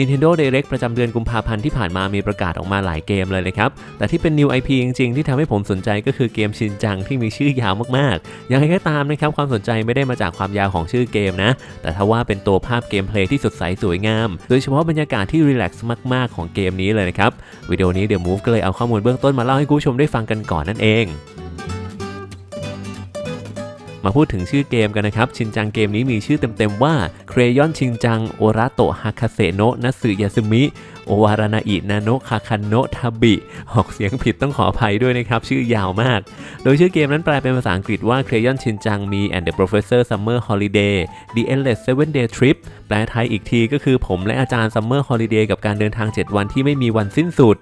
Nintendo Direct ประจำเดือนกุมภาพันธ์ที่ผ่านมามีประกาศออกมาหลายเกมเลยนะครับ แต่ที่เป็น New IP จริงๆ ที่ทำให้ผมสนใจก็คือเกมชินจังที่มีชื่อยาวมากๆ ยังไงก็ตามนะครับ ความสนใจไม่ได้มาจากความยาวของชื่อเกมนะ แต่ถ้าว่าเป็นตัวภาพเกมเพลย์ที่สดใสสวยงาม โดยเฉพาะบรรยากาศที่รีแลกซ์มากๆ ของเกมนี้เลยนะครับ วิดีโอนี้เดี๋ยว Move ก็เลยเอาข้อมูลเบื้องต้นมาเล่าให้คุณผู้ชมได้ฟังกันก่อนนั่นเอง มาพูดถึงชื่อเกมกันนะครับ ชินจังเกมนี้มีชื่อเต็มๆว่า c r a y o n ชินจังโอระโตฮาคาเซโนะนัสึยาซึมิ โอวารานาอินาโนคาคันโนทาบิ ออกเสียงผิดต้องขออภัยด้วยนะครับ ชื่อยาวมาก โดยชื่อเกมนั้นแปลเป็นภาษาอังกฤษว่า Crayon ชินจังมี and the Professor Summer Holiday The Endless Seven Day Trip แปลไทยอีกทีก็คือผมและอาจารย์ Summer Holiday กับการเดินทาง 7 วันที่ไม่มีวันสิ้นสุด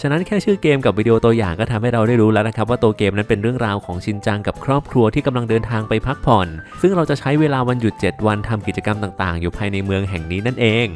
ฉะนั้นแค่ชื่อเกมกับวิดีโอตัวอย่างก็ทำให้เราได้รู้แล้วนะครับว่าตัวเกมนั้นเป็นเรื่องราวของชินจังกับครอบครัวที่กำลังเดินทางไปพักผ่อน ซึ่งเราจะใช้เวลาวันหยุด 7 วันทำกิจกรรมต่าง ๆ อยู่ภายในเมืองแห่งนี้นั่นเอง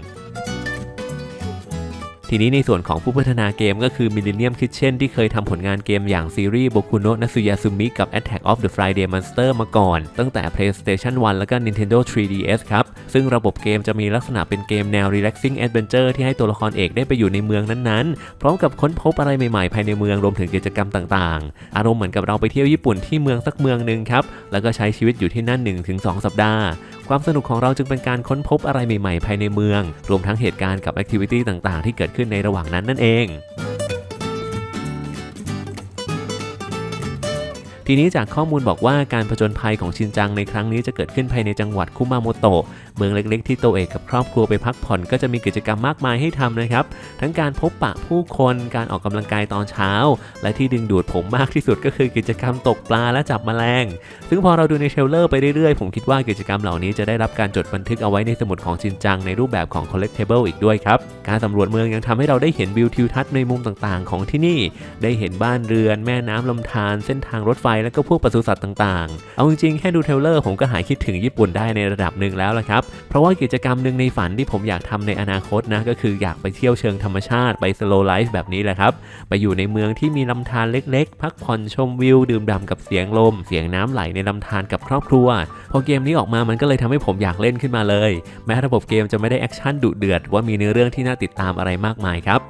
ทีนี้ในส่วนของผู้พัฒนาเกมก็คือ Millennium Kitchen ที่เคยทำผลงานเกมอย่างซีรีส์ Boku no Natsuyasumi กับ Attack of the Friday Monster มาก่อน ตั้งแต่ PlayStation 1 แล้วก็ Nintendo 3DS ครับ ซึ่งระบบเกมจะมีลักษณะเป็นเกมแนว Relaxing Adventure ที่ให้ตัวละครเอกได้ไปอยู่ในเมืองนั้นๆ พร้อมกับค้นพบอะไรใหม่ๆ ภายในเมืองรวมถึงกิจกรรมต่างๆ อารมณ์เหมือนกับเราไปเที่ยวญี่ปุ่นที่เมืองสักเมืองหนึ่งครับ แล้วก็ใช้ชีวิตอยู่ที่นั่น 1-2 สัปดาห์ ความสนุกของเราจึงเป็นการค้นพบอะไรใหม่ๆ ภายในเมือง รวมทั้งเหตุการณ์กับแอคทิวิตี้ต่างๆ ที่เกิดขึ้นในระหว่างนั้นนั่นเอง ทีนี้จากข้อมูลบอกว่าการผจญภัยของชินจังในครั้งนี้จะเกิดขึ้นภายในจังหวัดคุมาโมโตะเมืองเล็กๆที่โตเอกกับครอบครัวไปพักผ่อนก็จะมีกิจกรรมมากมายให้ทำนะครับ ทั้งการพบปะผู้คนการออกกำลังกายตอนเช้า และที่ดึงดูดผมมากที่สุดก็คือกิจกรรมตกปลาและจับแมลง ซึ่งพอเราดูในเทรลเลอร์ไปเรื่อยๆ ผมคิดว่ากิจกรรมเหล่านี้จะได้รับการจดบันทึกเอาไว้ในสมุดของชินจังในรูปแบบของ collectible อีกด้วยครับ การสำรวจเมืองยังทำให้เราได้เห็นวิวทิวทัศน์ในมุมต่างๆ ของที่นี่ ได้เห็นบ้านเรือน แม่น้ำลำธารเส้นทางรถไฟและก็พวกปศุสัตว์ต่างๆ เอาจริงๆแค่ดูเทเลอร์ผมก็หายคิดถึงญี่ปุ่นได้ในระดับหนึ่งแล้วละครับ เพราะว่ากิจกรรมหนึ่งในฝันที่ผมอยากทำในอนาคตนะก็คืออยากไปเที่ยวเชิงธรรมชาติไป slow life แบบนี้แหละครับ ไปอยู่ในเมืองที่มีลำธารเล็กๆ พักผ่อนชมวิว ดื่มด่ำกับเสียงลม เสียงน้ำไหลในลำธารกับครอบครัว พอเกมนี้ออกมามันก็เลยทำให้ผมอยากเล่นขึ้นมาเลย แม้ระบบเกมจะไม่ได้แอคชั่นดุเดือดว่ามีเนื้อเรื่องที่น่าติดตามอะไรมากมายครับ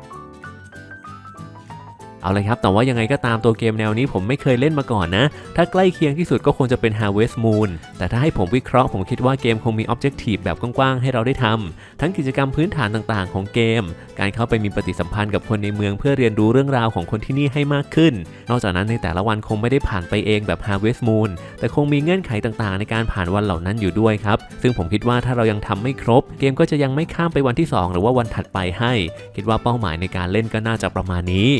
เอาเลยครับแต่ว่ายังไงก็ตามตัวเกมแนวนี้ผมไม่เคยเล่นมาก่อนนะ ถ้าใกล้เคียงที่สุดก็คงจะเป็น Harvest Moon แต่ถ้าให้ผมวิเคราะห์ผมคิดว่าเกมคงมี Objective แบบกว้างๆ ให้เราได้ทำทั้งกิจกรรมพื้นฐานต่างๆ ของเกม การเข้าไปมีปฏิสัมพันธ์กับคนในเมืองเพื่อเรียนรู้เรื่องราวของคนที่นี่ให้มากขึ้น นอกจากนั้นในแต่ละวันคงไม่ได้ผ่านไปเองแบบ Harvest Moon แต่คงมีเงื่อนไขต่างๆ ในการผ่านวันเหล่านั้นอยู่ด้วยครับ ซึ่งผมคิดว่าถ้าเรายังทำไม่ครบ เกมก็จะยังไม่ข้ามไปวันที่ 2 หรือว่าวันถัดไปให้ คิดว่าเป้าหมายในการเล่นก็น่าจะประมาณนี้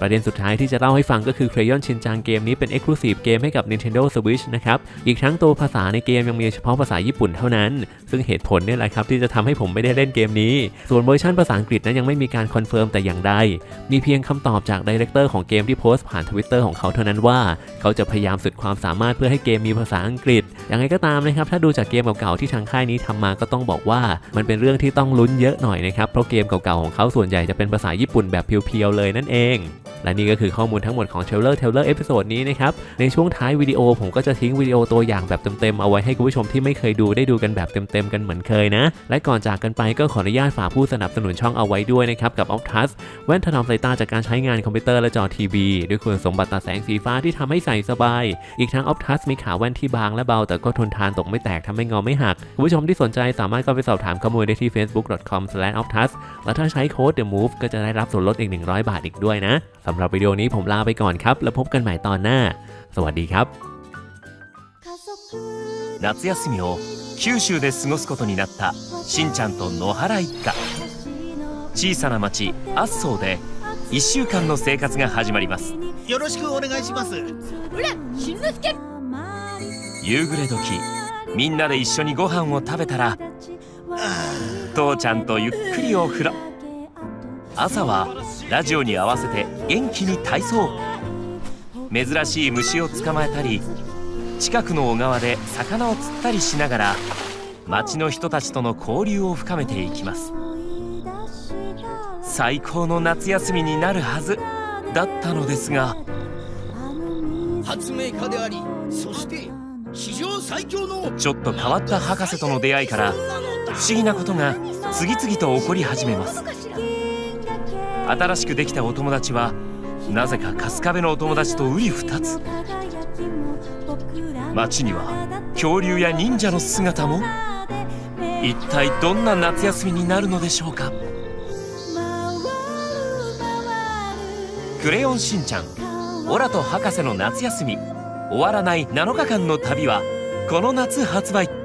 ประเด็นสุดท้ายที่จะเล่าให้ฟังก็คือ Crayon Shin-chan เกมนี้เป็น Exclusive เกมให้กับ Nintendo Switch นะครับ อีกทั้งตัวภาษาในเกมยังมีเฉพาะภาษาญี่ปุ่นเท่านั้น ซึ่งเหตุผลนี่แหละครับที่จะทำให้ผมไม่ได้เล่นเกมนี้ ส่วนเวอร์ชันภาษาอังกฤษนั้นยังไม่มีการคอนเฟิร์มแต่อย่างใด มีเพียงคำตอบจากดีเรคเตอร์ของเกมที่โพสต์ผ่าน Twitter ของเขาเท่านั้นว่า เขาจะพยายามสุดความสามารถเพื่อให้เกมมีภาษาอังกฤษ อย่างไรก็ตามนะครับ ถ้าดูจากเกมเก่าๆที่ทางค่ายนี้ทำมาก็ต้องบอกว่า มันเป็นเรื่องที่ต้องลุ้นเยอะหน่อยนะครับ เพราะเกมเก่าๆของเขาส่วนใหญ่จะเป็นภาษาญี่ปุ่นแบบเพียวๆเลยนั่นเอง และนี่ก็คือข้อมูลทั้งหมดของเทเลอร์เทเลอร์เอพิโซดนี้นะครับ ในช่วงท้ายวิดีโอผมก็จะทิ้งวิดีโอตัวอย่างแบบเต็มๆ เอาไว้ให้คุณผู้ชมที่ไม่เคยดูได้ดูกันแบบเต็มๆ กันเหมือนเคยนะ และก่อนจากกันไปก็ขออนุญาตฝากผู้สนับสนุนช่องเอาไว้ด้วยนะครับกับ Optus แว่นถนอมสายตาจากการใช้งานคอมพิวเตอร์และจอทีวีด้วยคุณสมบัติตาแสงสีฟ้าที่ทำให้ใส่สบาย อีกทั้ง Optus มีขาแว่นที่บางและเบา แต่ก็ทนทานตกไม่แตกทำให้งอไม่หักคุณผู้ชมที่สนใจสามารถเข้าไปสอบถามข้อมูลได้ที่ facebook.com/optus และถ้าใช้โค้ด The Move ก็จะได้รับส่วนลดอีก 100 บาทอีกด้วยนะสำหรับวิดีโอนี้ผมลาไปก่อนครับ แล้วพบกันใหม่ตอนหน้า สวัสดีครับ 夏休みを九州で過ごすことになったしんちゃんと野原一家小さな町アッソーで1週間の生活が始まりますよろしくお願いしますしんのすけ夕暮れ時みんなで一緒にご飯を食べたら父ちゃんとゆっくりお風呂 朝はラジオに合わせて元気に体操。珍しい虫を捕まえたり近くの小川で魚を釣ったりしながら町の人たちとの交流を深めていきます。最高の夏休みになるはずだったのですが発明家でありそして史上最強のちょっと変わった博士との出会いから不思議なことが次々と起こり始めます新しくできたお友達はなぜか春日部のお友達と瓜二つ。街には恐竜や忍者の姿も。一体どんな夏休みになるのでしょうか「クレヨンしんちゃんオラと博士の夏休み。終わらない7日間の旅」はこの夏発売。